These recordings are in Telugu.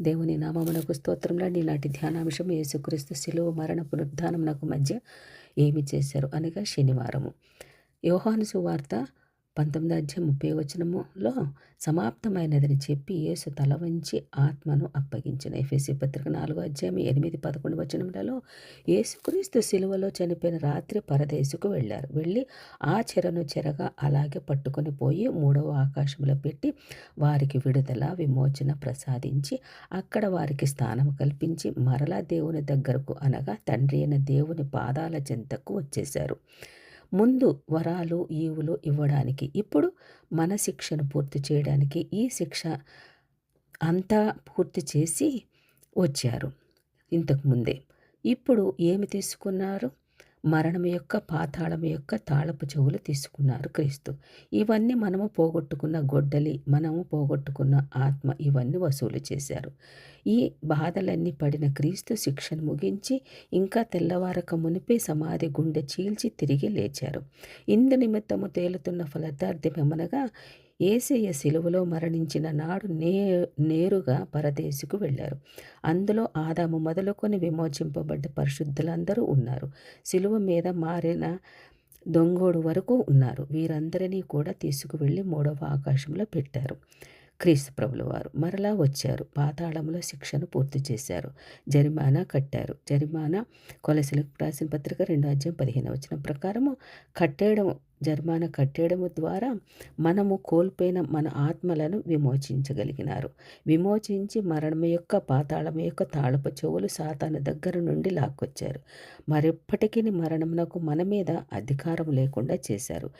దేవుని నామమునకు స్తోత్రంలో నీనాటి ధ్యానాంశం యేసుక్రీస్తు శిలువ మరణ పునరుద్ధానమునకు మధ్య ఏమి చేశారు అనగా శనివారము. యోహాను సువార్త పంతొమ్మిది అధ్యాయం ముప్పై వచనములో సమాప్తమైనదని చెప్పి యేసు తల వంచి ఆత్మను అప్పగించిన. ఎఫ్ఎసి పత్రిక నాలుగో అధ్యాయం ఎనిమిది పదకొండు వచనములలో యేసుక్రీస్తు శిలువలో చనిపోయిన రాత్రి పరదేశుకు వెళ్ళారు. వెళ్ళి ఆ చెరను చెరగా అలాగే పట్టుకొని పోయి మూడవ ఆకాశంలో పెట్టి వారికి విడుదల విమోచన ప్రసాదించి అక్కడ వారికి స్థానం కల్పించి మరలా దేవుని దగ్గరకు అనగా తండ్రి అయిన దేవుని పాదాల చెంతకు వచ్చేశారు. ముందు వరాలు ఈవులు ఇవ్వడానికి. ఇప్పుడు మన శిక్షను పూర్తి చేయడానికి ఈ శిక్ష అంతా పూర్తి చేసి వచ్చారు ఇంతకుముందే ఇప్పుడు ఏమి తీసుకున్నారు? మరణం యొక్క పాతాళం యొక్క తాళపు చెవులు తీసుకున్నారు క్రీస్తు. ఇవన్నీ మనము పోగొట్టుకున్న గొడ్డలి మనము పోగొట్టుకున్న ఆత్మ ఇవన్నీ వసూలు చేశారు. ఈ బాధలన్నీ పడిన క్రీస్తు శిక్షను ముగించి ఇంకా తెల్లవారక మునిపే సమాధి గుండె చీల్చి తిరిగి లేచారు. ఇందు నిమిత్తము తేలుతున్న ఫలదార్థమేమనగా ఏసయ్య శిలువలో మరణించిన నాడు నే నేరుగా పరదేశుకు వెళ్ళారు. అందులో ఆదాము మొదలుకొని విమోచింపబడ్డ పరిశుద్ధులందరూ ఉన్నారు. శిలువ మీద మారిన దొంగోడు వరకు ఉన్నారు. వీరందరినీ కూడా తీసుకువెళ్ళి మూడవ ఆకాశంలో పెట్టారు. క్రీస్తు ప్రభుల వారు మరలా వచ్చారు. పాతాళంలో శిక్షను పూర్తి చేశారు. జరిమానా కట్టారు. జరిమానా కొలసలకు రాసిన పత్రిక రెండో అధ్యాయం పదిహేను వచ్చిన ప్రకారము కట్టేయడం జరిమానా కట్టేయడం ద్వారా మనము కోల్పోయిన మన ఆత్మలను విమోచించగలిగినారు. విమోచించి మరణం యొక్క పాతాళం యొక్క తాళపు చెవులు సాతాను దగ్గర నుండి లాక్కొచ్చారు. మరెప్పటికీ మరణమునకు మన మీద అధికారం లేకుండా చేశారు.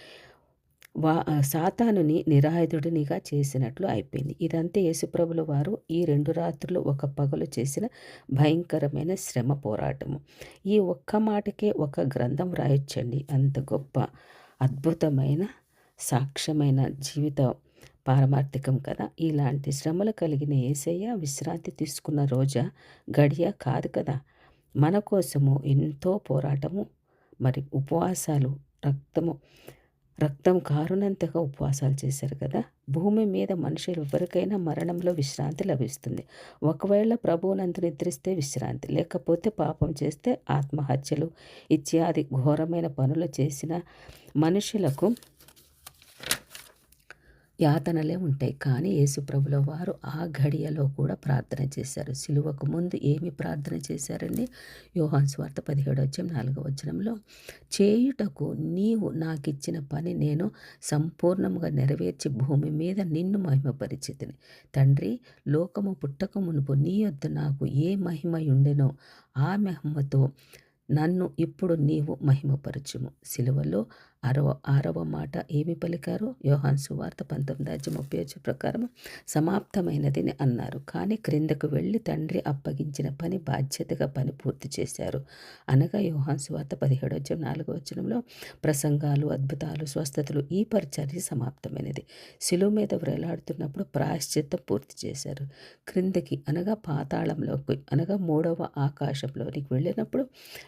వా సాతానుని నిరాయుధుడినిగా చేసినట్లు అయిపోయింది. ఇదంతా యేసుప్రభుల వారు ఈ రెండు రాత్రులు ఒక పగలు చేసిన భయంకరమైన శ్రమ పోరాటము. ఈ ఒక్క మాటకే ఒక గ్రంథం రాయొచ్చండి. అంత గొప్ప అద్భుతమైన సాక్ష్యమైన జీవిత పారమార్థికం కదా. ఇలాంటి శ్రమలు కలిగిన ఏసయ్య విశ్రాంతి తీసుకున్న రోజా గడియ కాదు కదా. మన కోసము ఎంతో పోరాటము మరి ఉపవాసాలు రక్తము రక్తం కారునంతగా ఉపవాసాలు చేశారు కదా? భూమి మీద మనుషులు ఎవరికైనా మరణంలో విశ్రాంతి లభిస్తుంది. ఒకవేళ ప్రభువునందు నిద్రిస్తే విశ్రాంతి లేకపోతే పాపం చేస్తే ఆత్మహత్యలు ఇత్యాది ఘోరమైన పనులు చేసిన మనుషులకు యాతనలే ఉంటాయి. కానీ యేసుప్రభుల వారు ఆ ఘడియలో కూడా ప్రార్థన చేశారు. సిలువకు ముందు ఏమి ప్రార్థన చేశారండి? యోహాన్ స్వార్థ పదిహేడు వచ్చం నాలుగవ వచనంలో చేయుటకు నీవు నాకిచ్చిన పని నేను సంపూర్ణంగా నెరవేర్చి భూమి మీద నిన్ను మహిమపరిచితిని. తండ్రి లోకము పుట్టక మునుపు నీ యొద్ద నాకు ఏ మహిమ ఉండెనో ఆ మహిమతో నన్ను ఇప్పుడు నీవు మహిమపరచుము. సిలువలో అరవ ఆరవ మాట ఏమి పలికారు? యోహాన్ సువార్త పంతొమ్మిది అధ్యాయం ముప్పై ప్రకారం సమాప్తమైనదని అన్నారు. కానీ క్రిందకు వెళ్ళి తండ్రి అప్పగించిన పని బాధ్యతగా పని పూర్తి చేశారు. అనగా యోహాన్ సువార్త పదిహేడు అధ్యాయం నాలుగో వచనంలో ప్రసంగాలు అద్భుతాలు స్వస్థతలు ఈ పరిచర్య సమాప్తమైనది. శిలువ మీద వ్రేలాడుతున్నప్పుడు ప్రాయశ్చిత్తం పూర్తి చేశారు. క్రిందకి అనగా పాతాళంలోకి అనగా మూడవ ఆకాశంలోనికి వెళ్ళినప్పుడు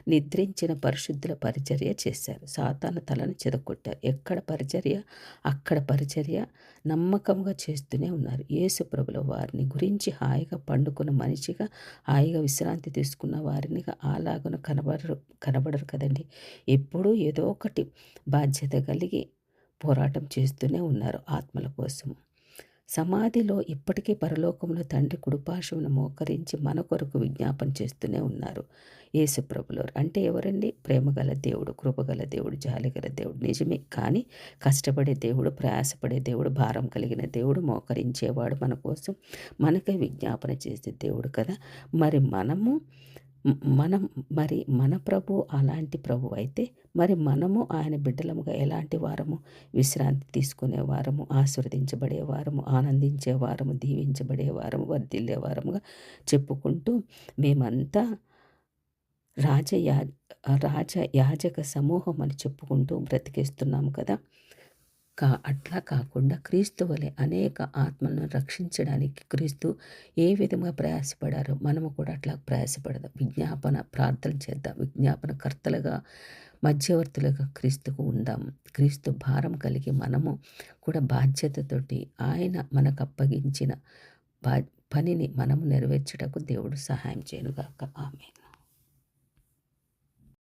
నిద్రించిన పరిశుద్ధుల పరిచర్య చేశారు. సాతాన తలను చెదగొట్టారు ఎక్కడ పరిచర్య అక్కడ పరిచర్య నమ్మకంగా చేస్తూనే ఉన్నారు. యేసు ప్రభుల వారిని గురించి హాయిగా పండుకున్న మనిషిగా హాయిగా విశ్రాంతి తీసుకున్న వారిని అలాగను కనబడరు కనబడరు కదండి. ఎప్పుడూ ఏదో ఒకటి బాధ్యత కలిగి పోరాటం చేస్తూనే ఉన్నారు ఆత్మల కోసము. సమాధిలో ఇప్పటికీ పరలోకంలో తండ్రి కుడిపాశమును మోకరించి మన కొరకు విజ్ఞాపన చేస్తూనే ఉన్నారు. యేసుప్రభులోరు అంటే ఎవరండి? ప్రేమగల దేవుడు కృపగల దేవుడు జాలిగల దేవుడు. నిజమే. కానీ కష్టపడే దేవుడు ప్రయాసపడే దేవుడు భారం కలిగిన దేవుడు మోకరించేవాడు మన కోసం మనకే విజ్ఞాపన చేసే దేవుడు కదా. మరి మనము మనం మరి మన ప్రభు అలాంటి ప్రభు అయితే మరి మనము ఆయన బిడ్డలముగా ఎలాంటి వారము? విశ్రాంతి తీసుకునే వారము ఆస్వాదించబడే వారము ఆనందించే వారము దీవించబడే వారము వర్ధిల్లే వారముగా చెప్పుకుంటూ మేమంతా రాజయా రాజ యాజక సమూహం అని చెప్పుకుంటూ బ్రతికేస్తున్నాము కదా. కా అట్లా కాకుండా క్రీస్తు వలె అనేక ఆత్మలను రక్షించడానికి క్రీస్తు ఏ విధంగా ప్రయాసపడారో మనము కూడా అట్లా ప్రయాసపడదాం. విజ్ఞాపన ప్రార్థన చేద్దాం. విజ్ఞాపన కర్తలుగా మధ్యవర్తులుగా క్రీస్తుకు ఉందాం. క్రీస్తు భారం కలిగి మనము కూడా బాధ్యతతోటి ఆయన మనకు అప్పగించిన బా పనిని మనము నెరవేర్చుటకు దేవుడు సహాయం చేయనుగాక. ఆమె